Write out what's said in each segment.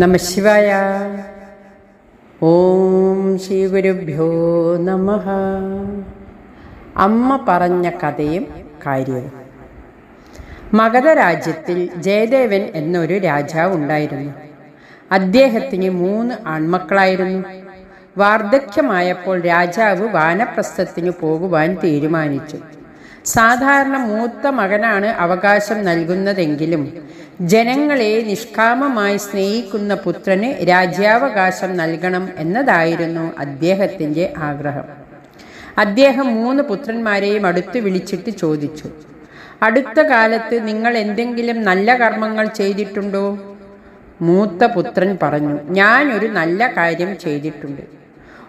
നമശിവായ ഓം ശ്രീ ഗുരുഭ്യോ നമ. അമ്മ പറഞ്ഞ കഥയും കാര്യവും. മഗധ രാജ്യത്തിൽ ജയദേവൻ എന്നൊരു രാജാവ് ഉണ്ടായിരുന്നു. അദ്ദേഹത്തിന് മൂന്ന് ആൺമക്കളായിരുന്നു. വാർദ്ധക്യമായപ്പോൾ രാജാവ് വാനപ്രസ്ഥത്തിന് പോകുവാൻ തീരുമാനിച്ചു. സാധാരണ മൂത്ത മകനാണ് അവകാശം നൽകുന്നതെങ്കിലും ജനങ്ങളെ നിഷ്കാമമായി സ്നേഹിക്കുന്ന പുത്രന് രാജ്യാവകാശം നൽകണം എന്നതായിരുന്നു അദ്ദേഹത്തിന്റെ ആഗ്രഹം. അദ്ദേഹം മൂന്ന് പുത്രന്മാരെയും അടുത്ത് വിളിച്ചിട്ട് ചോദിച്ചു അടുത്ത കാലത്ത് നിങ്ങൾ എന്തെങ്കിലും നല്ല കർമ്മങ്ങൾ ചെയ്തിട്ടുണ്ടോ? മൂത്ത പുത്രൻ പറഞ്ഞു ഞാൻ ഒരു നല്ല കാര്യം ചെയ്തിട്ടുണ്ട്.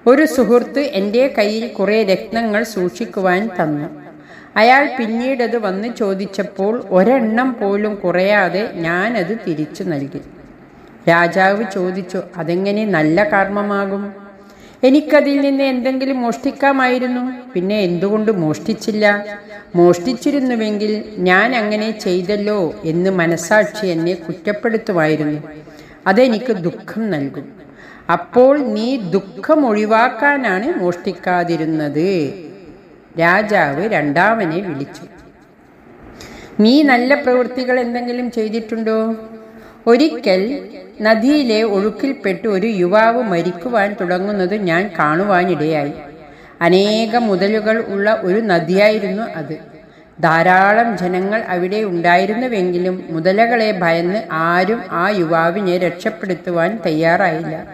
ഒരു സുഹൃത്ത് എന്റെ കയ്യിൽ കുറേ രത്നങ്ങൾ സൂക്ഷിക്കുവാൻ തന്നു. അയാൾ പിന്നീടത് വന്ന് ചോദിച്ചപ്പോൾ ഒരെണ്ണം പോലും കുറയാതെ ഞാനത് തിരിച്ചു നൽകി. രാജാവ് ചോദിച്ചു അതെങ്ങനെ നല്ല കർമ്മമാകും? എനിക്കതിൽ നിന്ന് എന്തെങ്കിലും മോഷ്ടിക്കാമായിരുന്നു. പിന്നെ എന്തുകൊണ്ട് മോഷ്ടിച്ചില്ല? മോഷ്ടിച്ചിരുന്നുവെങ്കിൽ ഞാൻ അങ്ങനെ ചെയ്തല്ലോ എന്ന് മനസാക്ഷി എന്നെ കുറ്റപ്പെടുത്തുമായിരുന്നു. അതെനിക്ക് ദുഃഖം നൽകും. അപ്പോൾ നീ ദുഃഖം ഒഴിവാക്കാനാണ് മോഷ്ടിക്കാതിരുന്നത്. രാജാവ് രണ്ടാമനെ വിളിച്ചു. നീ നല്ല പ്രവൃത്തികൾ എന്തെങ്കിലും ചെയ്തിട്ടുണ്ടോ? ഒരിക്കൽ നദിയിലെ ഒഴുക്കിൽപ്പെട്ട് ഒരു യുവാവ് മരിക്കുവാൻ തുടങ്ങുന്നത് ഞാൻ കാണുവാനിടയായി. അനേകം മുതലുകൾ ഉള്ള ഒരു നദിയായിരുന്നു അത്. ധാരാളം ജനങ്ങൾ അവിടെ ഉണ്ടായിരുന്നുവെങ്കിലും മുതലകളെ ഭയന്ന് ആരും ആ യുവാവിനെ രക്ഷപ്പെടുത്തുവാൻ തയ്യാറായില്ല.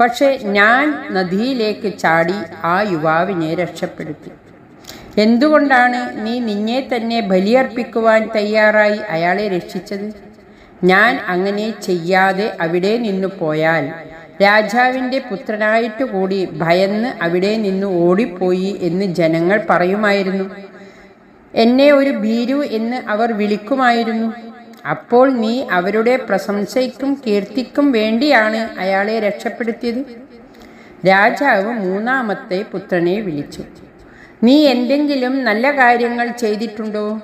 പക്ഷേ ഞാൻ നദിയിലേക്ക് ചാടി ആ യുവാവിനെ രക്ഷപ്പെടുത്തി. എന്തുകൊണ്ടാണ് നീ നിന്നെ തന്നെ ബലിയർപ്പിക്കുവാൻ തയ്യാറായി അയാളെ രക്ഷിച്ചത്? ഞാൻ അങ്ങനെ ചെയ്യാതെ അവിടെ നിന്നു പോയാൽ രാജാവിന്റെ പുത്രനായിട്ട് കൂടി ഭയന്ന് അവിടെ നിന്ന് ഓടിപ്പോയി എന്ന് ജനങ്ങൾ പറയുമായിരുന്നു. എന്നെ ഒരു ഭീരു എന്ന് അവർ വിളിക്കുമായിരുന്നു. അപ്പോൾ നീ അവരുടെ പ്രശംസയ്ക്കും കീർത്തിക്കും വേണ്ടിയാണ് അയാളെ രക്ഷപ്പെടുത്തിയത്. രാജാവ് മൂന്നാമത്തെ പുത്രനെ വിളിച്ചു. നീ എന്തെങ്കിലും നല്ല കാര്യങ്ങൾ ചെയ്തിട്ടുണ്ടോ?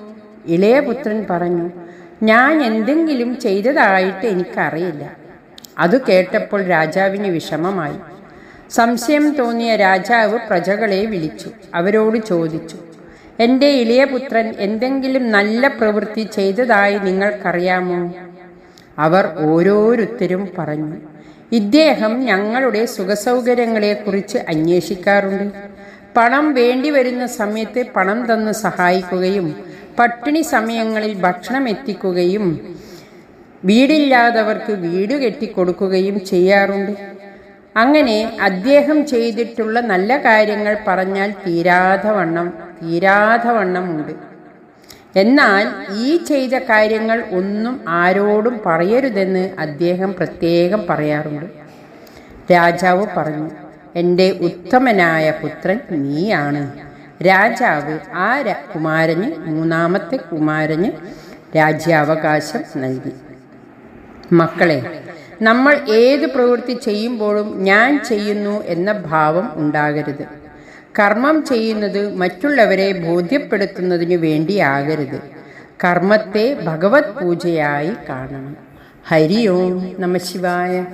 ഇളയ പുത്രൻ പറഞ്ഞു ഞാൻ എന്തെങ്കിലും ചെയ്തതായിട്ട് എനിക്കറിയില്ല. അത് കേട്ടപ്പോൾ രാജാവിന് വിഷമമായി. സംശയം തോന്നിയ രാജാവ് പ്രജകളെ വിളിച്ചു അവരോട് ചോദിച്ചു എന്റെ ഇളയ പുത്രൻ എന്തെങ്കിലും നല്ല പ്രവൃത്തി ചെയ്തതായി നിങ്ങൾക്കറിയാമോ? അവർ ഓരോരുത്തരും പറഞ്ഞു ഇദ്ദേഹം ഞങ്ങളുടെ സുഖസൗകര്യങ്ങളെക്കുറിച്ച് അന്വേഷിക്കാറുണ്ട്. പണം വേണ്ടി വരുന്ന സമയത്ത് പണം തന്ന് സഹായിക്കുകയും പട്ടിണി സമയങ്ങളിൽ ഭക്ഷണം എത്തിക്കുകയും വീടില്ലാത്തവർക്ക് വീട് കെട്ടിക്കൊടുക്കുകയും ചെയ്യാറുണ്ട്. അങ്ങനെ അദ്ദേഹം ചെയ്തിട്ടുള്ള നല്ല കാര്യങ്ങൾ പറഞ്ഞാൽ തീരാതെ വണ്ണം തീരാതെ വണ്ണമുണ്ട് എന്നാൽ ഈ ചെയ്ത കാര്യങ്ങൾ ഒന്നും ആരോടും പറയരുതെന്ന് അദ്ദേഹം പ്രത്യേകം പറയാറുണ്ട്. രാജാവ് പറഞ്ഞു എന്റെ ഉത്തമനായ പുത്രൻ നീയാണ്. രാജാവ് ആ കുമാരന് മൂന്നാമത്തെ കുമാരന് രാജ്യാവകാശം നൽകി. മക്കളെ നമ്മൾ ഏത് പ്രവൃത്തി ചെയ്യുമ്പോഴും ഞാൻ ചെയ്യുന്നു എന്ന ഭാവം ഉണ്ടാകരുത്. കർമ്മം ചെയ്യുന്നത് മറ്റുള്ളവരെ ബോധ്യപ്പെടുത്തുന്നതിനു വേണ്ടിയാകരുത് കർമ്മത്തെ ഭഗവത് പൂജയായി കാണണം. ഹരി ഓം നമ ശിവായ.